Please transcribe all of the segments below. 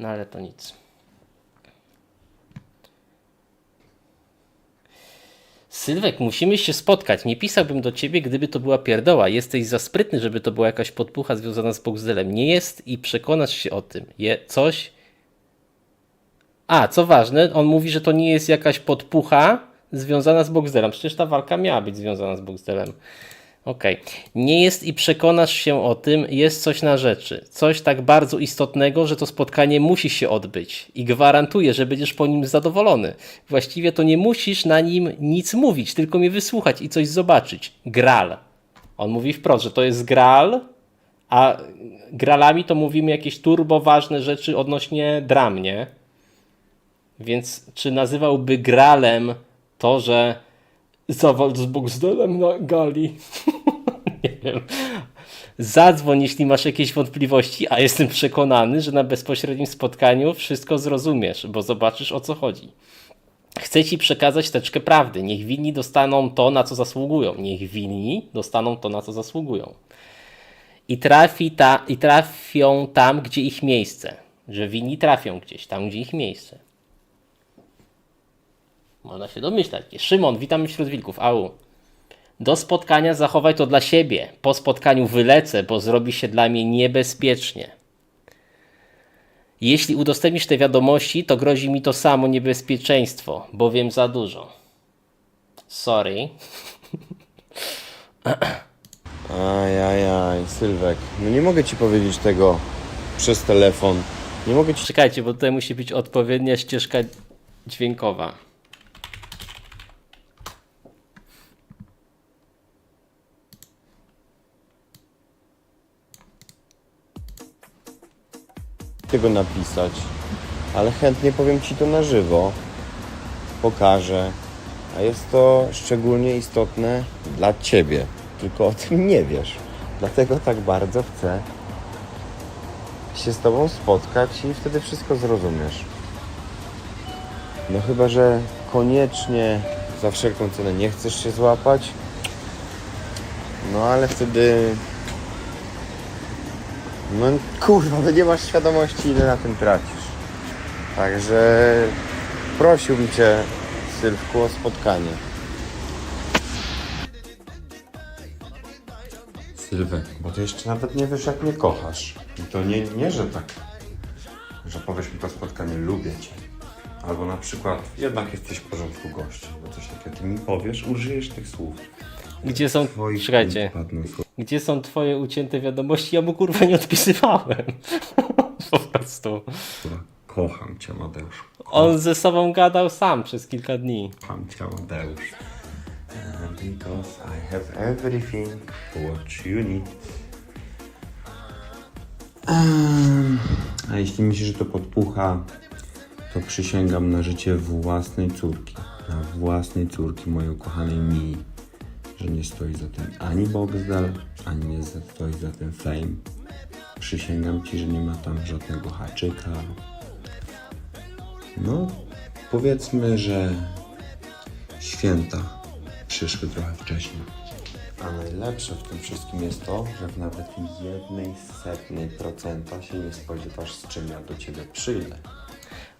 No ale to nic. Sylwek, musimy się spotkać. Nie pisałbym do ciebie, gdyby to była pierdoła. Jesteś za sprytny, żeby to była jakaś podpucha związana z Boxdelem. Nie jest i przekonasz się o tym. Je coś. A, co ważne, on mówi, że to nie jest jakaś podpucha związana z Boxdelem. Przecież ta walka miała być związana z Boxdelem. Okej. Nie jest i przekonasz się o tym, jest coś na rzeczy. Coś tak bardzo istotnego, że to spotkanie musi się odbyć. I gwarantuję, że będziesz po nim zadowolony. Właściwie to nie musisz na nim nic mówić, tylko mnie wysłuchać i coś zobaczyć. Gral. On mówi wprost, że to jest gral, a gralami to mówimy jakieś turbo ważne rzeczy odnośnie dram, nie? Więc czy nazywałby gralem to, że zawal z Boxdelem na gali? Wiem. Zadzwoń, jeśli masz jakieś wątpliwości, a jestem przekonany, że na bezpośrednim spotkaniu wszystko zrozumiesz, bo zobaczysz o co chodzi. Chcę ci przekazać teczkę prawdy. Niech winni dostaną to, na co zasługują. Niech winni dostaną to, na co zasługują. I, trafi ta, I trafią tam, gdzie ich miejsce. Że winni trafią gdzieś, tam, gdzie ich miejsce. Można się domyślać. Szymon, witam wśród wilków. Au. Do spotkania zachowaj to dla siebie. Po spotkaniu wylecę, bo zrobi się dla mnie niebezpiecznie. Jeśli udostępnisz te wiadomości, to grozi mi to samo niebezpieczeństwo, bo wiem za dużo. Sorry. Ajajaj, Sylwek, no nie mogę ci powiedzieć tego przez telefon. Nie mogę ci... Czekajcie, bo tutaj musi być odpowiednia ścieżka dźwiękowa. Tego napisać, ale chętnie powiem ci to na żywo. Pokażę. A jest to szczególnie istotne dla ciebie. Tylko o tym nie wiesz. Dlatego tak bardzo chcę się z tobą spotkać i wtedy wszystko zrozumiesz. No chyba, że koniecznie za wszelką cenę nie chcesz się złapać. No ale wtedy no kurwa, no nie masz świadomości ile na tym tracisz. Także prosiłbym cię, Sylwku, o spotkanie. Sylwek, bo ty jeszcze nawet nie wiesz jak mnie kochasz. I to nie, nie że tak, że powiesz mi to spotkanie, lubię cię. Albo na przykład, jednak jesteś w porządku gościem, bo coś takiego ty mi powiesz, użyjesz tych słów. Gdzie są. Twoich Czekajcie. padną słowa. Gdzie są twoje ucięte wiadomości? Ja mu kurwa nie odpisywałem. po prostu. Kocham cię, Mateusz. On ze sobą gadał sam przez kilka dni. Kocham cię, Mateusz. And because I have everything what you need. A jeśli myślisz, że to podpucha, to przysięgam na życie własnej córki. Na własnej córki, mojej ukochanej Mii. Że nie stoi za tym ani Boxdel, ani nie stoi za tym Fame. Przysięgam ci, że nie ma tam żadnego haczyka. No, powiedzmy, że święta przyszły trochę wcześniej. A najlepsze w tym wszystkim jest to, że w nawet jednej setnej procenta się nie spodziewasz, z czym ja do ciebie przyjdę.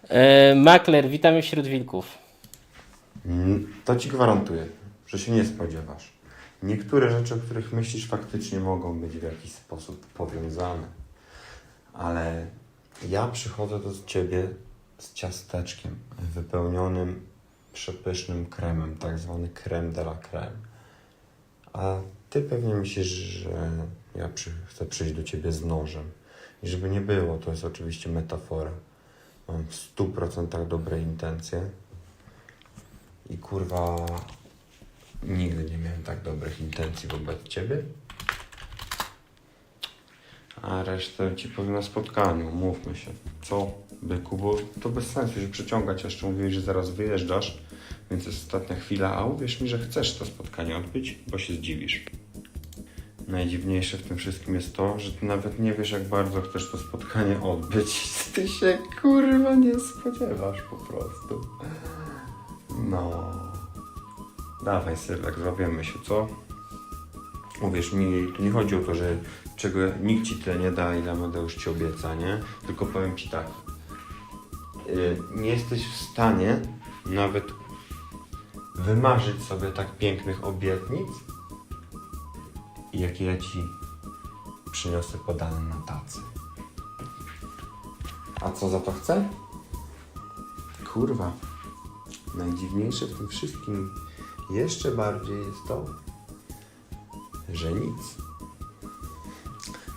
E, Makler, witamy wśród wilków. Mm, To ci gwarantuję, że się nie spodziewasz. Niektóre rzeczy, o których myślisz, faktycznie mogą być w jakiś sposób powiązane. Ale ja przychodzę do ciebie z ciasteczkiem wypełnionym przepysznym kremem, tak zwany creme de la creme. A ty pewnie myślisz, że ja przy, chcę przyjść do ciebie z nożem. I żeby nie było, to jest oczywiście metafora. Mam w 100% dobre intencje. I kurwa, nigdy nie miałem tak dobrych intencji wobec ciebie. A resztę ci powiem na spotkaniu, mówmy się. Co, byku, bo to bez sensu się przeciągać. Jeszcze mówiłeś, że zaraz wyjeżdżasz, więc jest ostatnia chwila, a uwierz mi, że chcesz to spotkanie odbyć, bo się zdziwisz. Najdziwniejsze w tym wszystkim jest to, że ty nawet nie wiesz, jak bardzo chcesz to spotkanie odbyć. Ty się kurwa nie spodziewasz po prostu. No. Dawaj, Sylwek, zrobimy się, co? Uwierz mi, tu nie chodzi o to, że czego nikt ci tyle nie da, ile Amadeusz ci obieca, nie? Tylko powiem ci tak. y, nie jesteś w stanie nawet wymarzyć sobie tak pięknych obietnic, jakie ja ci przyniosę podane na tacy. A co za to chcę? Kurwa. Najdziwniejsze w tym wszystkim jeszcze bardziej jest to, że nic.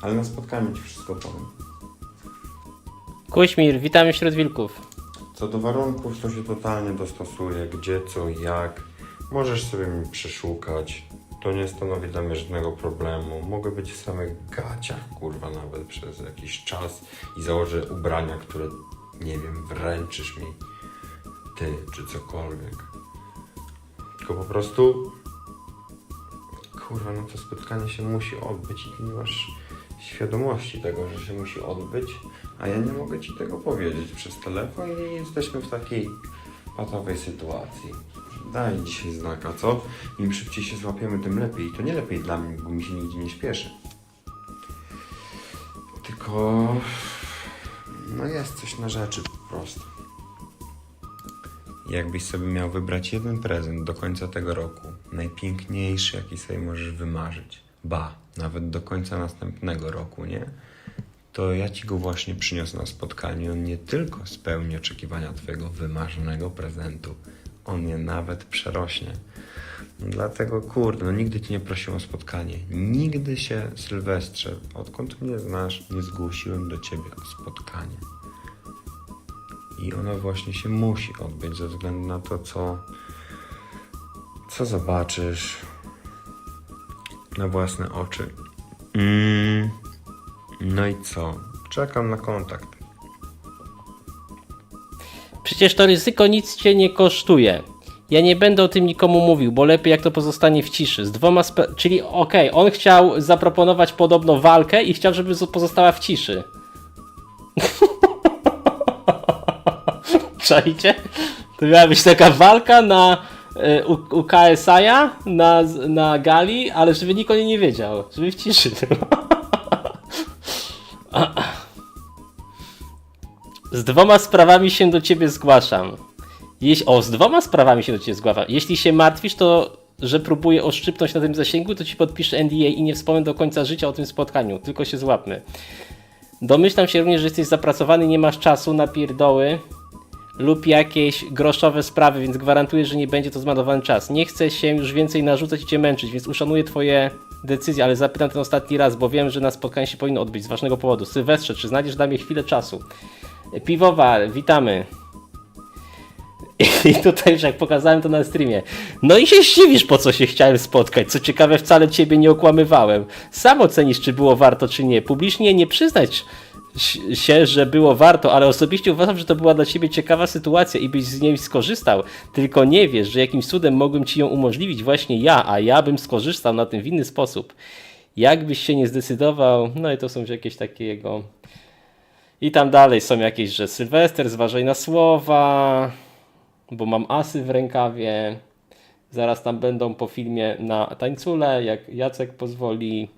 Ale na spotkaniu ci wszystko powiem. Kuśmir, witamy wśród wilków. Co do warunków, to się totalnie dostosuje, gdzie, co, jak. Możesz sobie mi przeszukać. To nie stanowi dla mnie żadnego problemu. Mogę być w samych gaciach, kurwa, nawet przez jakiś czas i założę ubrania, które, nie wiem, wręczysz mi ty, czy cokolwiek. Tylko po prostu, kurwa, no to spotkanie się musi odbyć i ty nie masz świadomości tego, że się musi odbyć, a ja nie mogę ci tego powiedzieć przez telefon i jesteśmy w takiej patowej sytuacji. Daj dzisiaj znaka, co? Im szybciej się złapiemy, tym lepiej. I to nie lepiej dla mnie, bo mi się nigdzie nie śpieszy. Tylko... No jest coś na rzeczy po prostu. Jakbyś sobie miał wybrać jeden prezent do końca tego roku, najpiękniejszy, jaki sobie możesz wymarzyć, ba, nawet do końca następnego roku, nie? To ja ci go właśnie przyniosę na spotkanie. On nie tylko spełni oczekiwania twojego wymarzonego prezentu, on je nawet przerośnie. Dlatego, kurde, no nigdy cię nie prosiłem o spotkanie. Nigdy się, Sylwestrze, odkąd mnie znasz, nie zgłosiłem do ciebie spotkanie. I ono właśnie się musi odbyć ze względu na to, co, co zobaczysz na własne oczy. Mm, no i co? Czekam na kontakt. Przecież to ryzyko nic cię nie kosztuje. Ja nie będę o tym nikomu mówił, bo lepiej jak to pozostanie w ciszy. Z dwoma spe- Czyli okej, on chciał zaproponować podobno walkę i chciał, żeby pozostała w ciszy. Czajcie? To miała być taka walka na y, u, u na, na gali, ale żeby nikt o niej nie wiedział. Żeby w ciszy. Z dwoma sprawami się do ciebie zgłaszam. Jeś... O, z dwoma sprawami się do ciebie zgłaszam. Jeśli się martwisz, to że próbuję oszczypnąć na tym zasięgu, to ci podpiszę NDA i nie wspomnę do końca życia o tym spotkaniu. Tylko się złapmy. Domyślam się również, że jesteś zapracowany, nie masz czasu na pierdoły lub jakieś groszowe sprawy, więc gwarantuję, że nie będzie to zmarnowany czas. Nie chcę się już więcej narzucać i cię męczyć, więc uszanuję twoje decyzje, ale zapytam ten ostatni raz, bo wiem, że na spotkanie się powinno odbyć z ważnego powodu. Sylwestrze, czy znajdziesz dla mnie chwilę czasu? Piwowar, witamy. I tutaj już jak pokazałem to na streamie. No i się zdziwisz, po co się chciałem spotkać. Co ciekawe, wcale ciebie nie okłamywałem. Sam ocenisz, czy było warto, czy nie. Publicznie nie przyznać się, że było warto, ale osobiście uważam, że to była dla ciebie ciekawa sytuacja i byś z niej skorzystał. Tylko nie wiesz, że jakimś cudem mogłem ci ją umożliwić właśnie ja, a ja bym skorzystał na tym w inny sposób. Jakbyś się nie zdecydował, no i to są jakieś takie jego i tam dalej są jakieś, że Sylwester, zważaj na słowa, bo mam asy w rękawie. Zaraz tam będą po filmie na tańcule, jak Jacek pozwoli.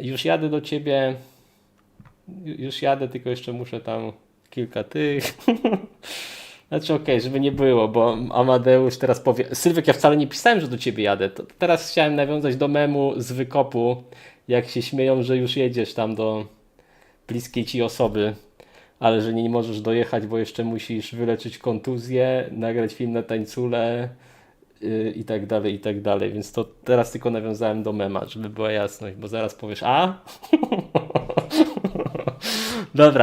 Już jadę do ciebie. Ju- Już jadę, tylko jeszcze muszę tam kilka tych. Znaczy okej, żeby nie było, bo Amadeusz teraz powie... Sylwek, ja wcale nie pisałem, że do ciebie jadę. To teraz chciałem nawiązać do memu z wykopu, jak się śmieją, że już jedziesz tam do bliskiej ci osoby, ale że nie możesz dojechać, bo jeszcze musisz wyleczyć kontuzję, nagrać film na tańcule yy, i tak dalej, i tak dalej. Więc to teraz tylko nawiązałem do mema, żeby była jasność, bo zaraz powiesz, a? Dobra,